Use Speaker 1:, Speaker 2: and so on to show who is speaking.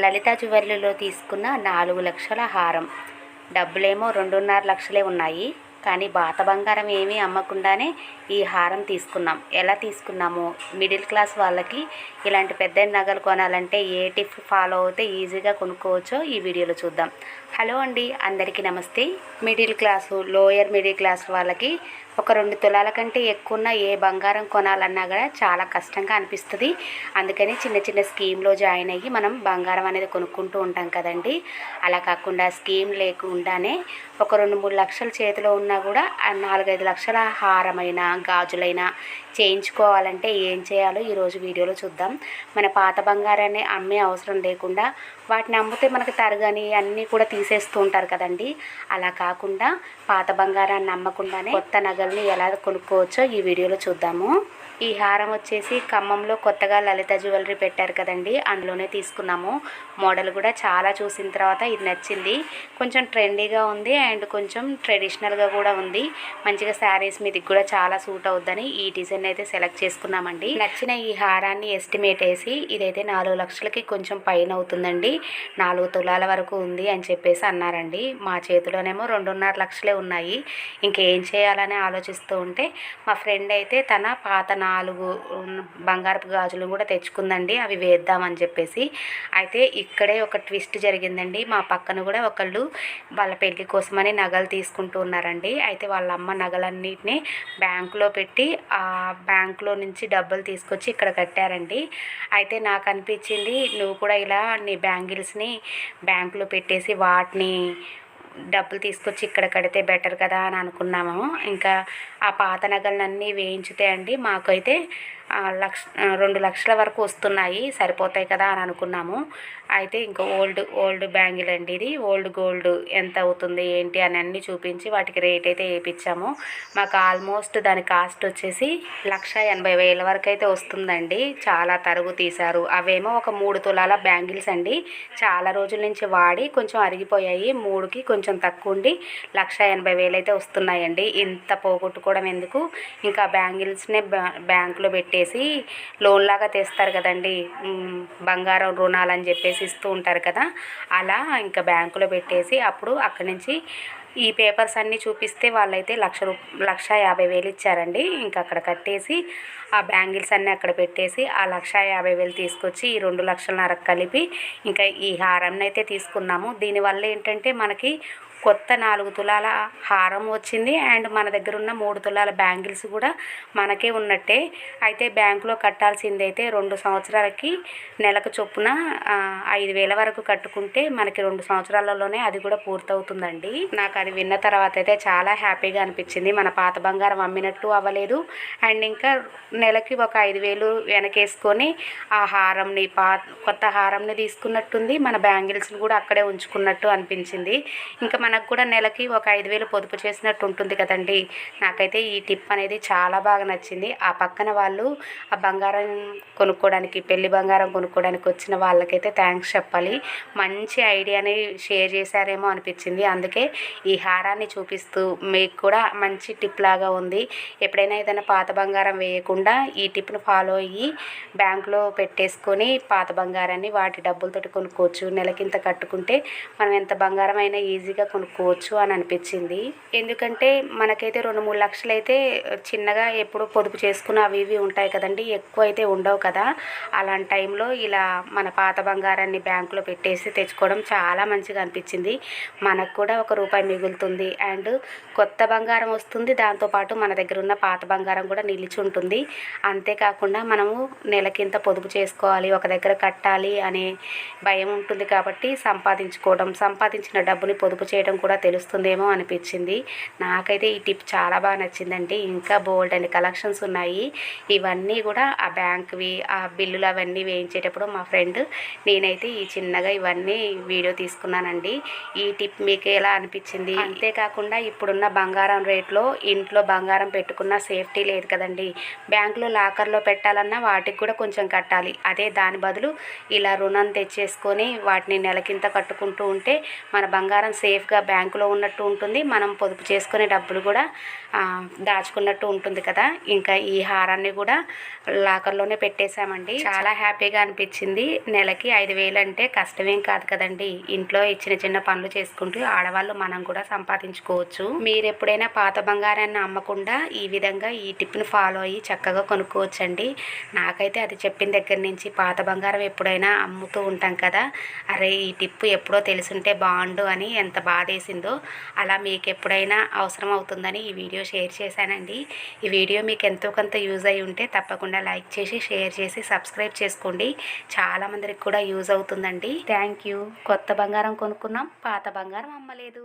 Speaker 1: లలిత జ్యువెలరీలో తీసుకున్న నాలుగు లక్షల హారం. డబ్బులేమో రెండున్నర లక్షలే ఉన్నాయి. కానీ బాత బంగారం ఏమీ అమ్మకుండానే ఈ హారం తీసుకున్నాం. ఎలా తీసుకున్నాము? మిడిల్ క్లాస్ వాళ్ళకి ఇలాంటి పెద్ద నగలు కొనాలంటే ఏ టిప్ ఫాలో అవుతే ఈజీగా కొనుక్కోవచ్చో ఈ వీడియోలో చూద్దాం. హలో అండి అందరికీ నమస్తే. Middle class lower middle class వాళ్ళకి ఒక రెండు తులాల కంటే ఎక్కువ ఉన్న ఏ బంగారం కొనాలన్నా కూడా చాలా కష్టంగా అనిపిస్తుంది. అందుకని చిన్న చిన్న స్కీమ్లో జాయిన్ అయ్యి మనం బంగారం అనేది కొనుక్కుంటూ ఉంటాం కదండి. అలా కాకుండా స్కీమ్ లేకుండానే ఒక రెండు మూడు లక్షల చేతిలో ఉన్నా కూడా నాలుగైదు లక్షల హారమైన గాజులైనా చేయించుకోవాలంటే ఏం చేయాలో ఈరోజు వీడియోలో చూద్దాం. మన పాత బంగారాన్ని అమ్మే అవసరం లేకుండా వాటిని అమ్మితే మనకు తరగని అన్నీ కూడా తీసేస్తూ ఉంటారు కదండి. అలా కాకుండా పాత బంగారాన్ని నమ్మకుండానే కొత్త నగల్ని ఎలా కొనుక్కోవచ్చో ఈ వీడియోలో చూద్దాము. ఈ హారం వచ్చేసి ఖమ్మంలో కొత్తగా లలిత జ్యువెలరీ పెట్టారు కదండి. అందులోనే తీసుకున్నాము. మోడల్ కూడా చాలా చూసిన తర్వాత ఇది నచ్చింది. కొంచెం ట్రెండీగా ఉంది అండ్ కొంచెం ట్రెడిషనల్గా కూడా ఉంది. మంచిగా శారీస్ మీదకి కూడా చాలా సూట్ అవుద్దని ఈ డిజైన్ అయితే సెలెక్ట్ చేసుకున్నామండి. నచ్చిన ఈ హారాన్ని ఎస్టిమేట్ వేసి ఇదైతే నాలుగు లక్షలకి కొంచెం పైన అవుతుందండి. నాలుగు తులాల వరకు ఉంది అని చెప్పేసి అన్నారండి. మా చేతిలోనేమో రెండున్నర లక్షలే ఉన్నాయి. ఇంకేం చేయాలని ఆలోచిస్తూ ఉంటే మా ఫ్రెండ్ అయితే తన పాత నాలుగు బంగారపు గాజులు కూడా తెచ్చుకుందండి. అవి వేద్దామని చెప్పేసి. అయితే ఇక్కడే ఒక ట్విస్ట్ జరిగిందండి. మా పక్కన కూడా ఒకళ్ళు వాళ్ళ పెళ్ళి కోసమని నగలు తీసుకుంటూ ఉన్నారండి. అయితే వాళ్ళ అమ్మ నగలన్నిటిని బ్యాంకులో పెట్టి ఆ బ్యాంకులో నుంచి డబ్బులు తీసుకొచ్చి ఇక్కడ కట్టారండి. అయితే నాకు అనిపించింది నువ్వు కూడా ఇలా నీ బ్యాంగిల్స్ని బ్యాంకులో పెట్టేసి వాటిని డబ్బులు తీసుకొచ్చి ఇక్కడ కడితే బెటర్ కదా అని అనుకున్నాము. ఇంకా ఆ పాత నగలన్నీ వేయించితే అండి మాకైతే లక్ష రెండు లక్షల వరకు వస్తున్నాయి సరిపోతాయి కదా అని అనుకున్నాము. అయితే ఇంకా ఓల్డ్ ఓల్డ్ బ్యాంగిల్ అండి ఇది. ఓల్డ్ గోల్డ్ ఎంత అవుతుంది ఏంటి అని అన్ని చూపించి వాటికి రేట్ అయితే వేయించాము మాకు ఆల్మోస్ట్ దాని కాస్ట్ వచ్చేసి లక్ష ఎనభై వేల వరకు అయితే వస్తుందండి. చాలా తరుగు తీశారు. అవేమో ఒక మూడు తులాల బ్యాంగిల్స్ అండి. చాలా రోజుల నుంచి వాడి కొంచెం అరిగిపోయాయి. మూడుకి కొంచెం తక్కువ ఉండి లక్ష ఎనభై వేలు అయితే వస్తున్నాయండి. ఇంత పోగొట్టుకోవడం ఎందుకు? ఇంకా బ్యాంగిల్స్నే బ్యాంకులో పెట్టే చెప్పేసి లోన్ లాగా తెస్తారు కదండి. బంగారం రుణాలు అని చెప్పేసి ఇస్తూ ఉంటారు కదా. అలా ఇంకా బ్యాంకులో పెట్టేసి అప్పుడు అక్కడి నుంచి ఈ పేపర్స్ అన్నీ చూపిస్తే వాళ్ళైతే లక్ష రూ లక్ష యాభై వేలు ఇచ్చారండి. ఇంకా అక్కడ కట్టేసి ఆ బ్యాంగిల్స్ అన్నీ అక్కడ పెట్టేసి ఆ లక్ష యాభై వేలు తీసుకొచ్చి ఈ రెండు లక్షలన్నర కలిపి ఇంకా ఈ హారంని అయితే తీసుకున్నాము. దీనివల్ల ఏంటంటే మనకి కొత్త నాలుగు తులాల హారం వచ్చింది. అండ్ మన దగ్గర ఉన్న మూడు తులాల బ్యాంగిల్స్ కూడా మనకే ఉన్నట్టే. అయితే బ్యాంకులో కట్టాల్సింది అయితే రెండు సంవత్సరాలకి నెలకు చొప్పున ఐదు వేల వరకు కట్టుకుంటే మనకి రెండు సంవత్సరాలలోనే అది కూడా పూర్తవుతుందండి. నాకు అది విన్న తర్వాత అయితే చాలా హ్యాపీగా అనిపించింది. మన పాత బంగారం అమ్మినట్టు అవ్వలేదు. అండ్ ఇంకా నెలకి ఒక ఐదు వేలు వెనకేసుకొని ఆ హారంని పా కొత్త హారంని తీసుకున్నట్టుంది. మన బ్యాంగిల్స్ని కూడా అక్కడే ఉంచుకున్నట్టు అనిపించింది. ఇంకా మన మనకు కూడా నెలకి ఒక ఐదు వేలు పొదుపు చేసినట్టు ఉంటుంది కదండి. నాకైతే ఈ టిప్ అనేది చాలా బాగా నచ్చింది. ఆ పక్కన వాళ్ళు ఆ బంగారం కొనుక్కోవడానికి పెళ్ళి బంగారం కొనుక్కోవడానికి వచ్చిన వాళ్ళకైతే థ్యాంక్స్ చెప్పాలి. మంచి ఐడియాని షేర్ చేశారేమో అనిపించింది. అందుకే ఈ హారాన్ని చూపిస్తూ మీకు కూడా మంచి టిప్ లాగా ఉంది. ఎప్పుడైనా ఏదైనా పాత బంగారం వేయకుండా ఈ టిప్ను ఫాలో అయ్యి బ్యాంకులో పెట్టేసుకొని పాత బంగారాన్ని వాటి డబ్బులతోటి కొనుక్కోవచ్చు. నెలకింత కట్టుకుంటే మనం ఎంత బంగారం అయినా ఈజీగా కొనుక్కోవచ్చు అని అనిపించింది. ఎందుకంటే మనకైతే రెండు మూడు లక్షలు అయితే చిన్నగా ఎప్పుడు పొదుపు చేసుకున్న అవి ఇవి ఉంటాయి కదండి. ఎక్కువ అయితే ఉండవు కదా. అలాంటి టైంలో ఇలా మన పాత బంగారాన్ని బ్యాంకులో పెట్టేసి తెచ్చుకోవడం చాలా మంచిగా అనిపించింది. మనకు కూడా ఒక రూపాయి మిగులుతుంది. అండ్ కొత్త బంగారం వస్తుంది. దాంతోపాటు మన దగ్గర ఉన్న పాత బంగారం కూడా నిలిచి ఉంటుంది. అంతేకాకుండా మనము నెలకింత పొదుపు చేసుకోవాలి ఒక దగ్గర కట్టాలి అనే భయం ఉంటుంది కాబట్టి సంపాదించుకోవడం సంపాదించిన డబ్బుని పొదుపు చేయడం కూడా తెలుస్తుందేమో అనిపించింది. నాకైతే ఈ టిప్ చాలా బాగా నచ్చిందండి. ఇంకా బోల్డ్ అండ్ కలెక్షన్స్ ఉన్నాయి. ఇవన్నీ కూడా ఆ బ్యాంక్వి ఆ బిల్లులు అవన్నీ వేయించేటప్పుడు మా ఫ్రెండ్ నేనైతే ఈ చిన్నగా ఇవన్నీ వీడియో తీసుకున్నానండి. ఈ టిప్ మీకు ఎలా అనిపించింది? అంతేకాకుండా ఇప్పుడున్న బంగారం రేట్లో ఇంట్లో బంగారం పెట్టుకున్న సేఫ్టీ లేదు కదండి. బ్యాంకులో లాకర్లో పెట్టాలన్నా వాటికి కూడా కొంచెం కట్టాలి. అదే దాని బదులు ఇలా రుణం తెచ్చేసుకొని వాటిని నెలకింత కట్టుకుంటూ ఉంటే మన బంగారం సేఫ్గా బ్యాంకులో ఉన్నట్టు ఉంటుంది. మనం పొదుపు చేసుకునే డబ్బులు కూడా దాచుకున్నట్టు ఉంటుంది కదా. ఇంకా ఈ హారాన్ని కూడా లాకర్లోనే పెట్టేశామండి. చాలా హ్యాపీగా అనిపించింది. నెలకి ఐదు వేలు అంటే కష్టమేం కాదు కదండి. ఇంట్లో చిన్న చిన్న పనులు చేసుకుంటూ ఆడవాళ్ళు మనం కూడా సంపాదించుకోవచ్చు. మీరు ఎప్పుడైనా పాత బంగారాన్ని అమ్మకుండా ఈ విధంగా ఈ టిప్ని ఫాలో అయ్యి చక్కగా కొనుక్కోవచ్చండి. నాకైతే అది చెప్పిన దగ్గర నుంచి పాత బంగారం ఎప్పుడైనా అమ్ముతూ ఉంటాం కదా. అరే ఈ టిప్పు ఎప్పుడో తెలుసుంటే బాగుండు అని ఎంత బాధ బాధేసిందో అలా మీకు ఎప్పుడైనా అవసరం అవుతుందని ఈ వీడియో షేర్ చేశానండి. ఈ వీడియో మీకు ఎంతో కొంత యూజ్ అయి ఉంటే తప్పకుండా లైక్ చేసి షేర్ చేసి సబ్స్క్రైబ్ చేసుకోండి. చాలా మందికి కూడా యూజ్ అవుతుందండి. Thank you. కొత్త బంగారం కొనుక్కున్నాం పాత బంగారం అమ్మలేదు.